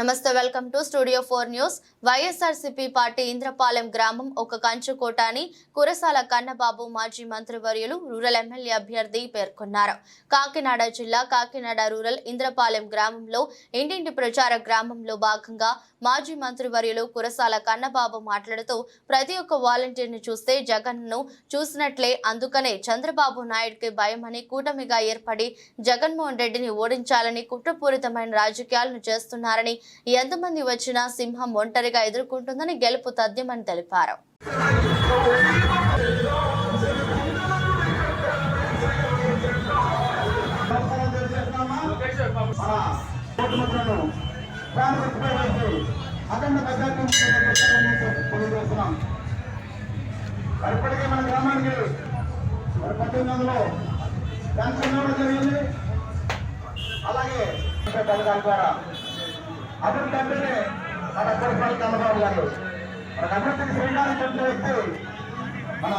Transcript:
నమస్తే welcome to studio four news. YSRCP party Indrapalem గ్రామం ఒక కంచుకోట అని కురసాల కన్నబాబు మాజీ మంత్రివర్యులు రూరల్ ఎమ్మెల్యే అభ్యర్థి పేర్కొన్నారు. కాకినాడ జిల్లా కాకినాడ రూరల్ ఇంద్రపాలెం గ్రామంలో ఇంటింటి ప్రచార గ్రామంలో భాగంగా మాజీ మంత్రివర్యులు కురసాల కన్నబాబు మాట్లాడుతూ ప్రతి ఒక్క వాలంటీర్ని చూస్తే జగన్ను చూసినట్లే అందుకనే చంద్రబాబు నాయుడుకి భయమని కూటమిగా ఏర్పడి జగన్మోహన్ రెడ్డిని ఓడించాలని కుట్రపూరితమైన రాజకీయాలను చేస్తున్నారని ఎంతమంది వచ్చినా సింహం ఒంటరిగా ఎదుర్కొంటుందని గెలుపు తథ్యమని తెలిపారు. మన గ్రామానికి మరి పద్దెనిమిది ఇవ్వడం జరిగింది అలాగే పథకాల ద్వారా అభివృద్ధి అంటేనే మన కొడుకులు చంద్రబాబు గారు మనకు అభివృద్ధికి శ్రీకారం చుట్టిన వ్యక్తి మన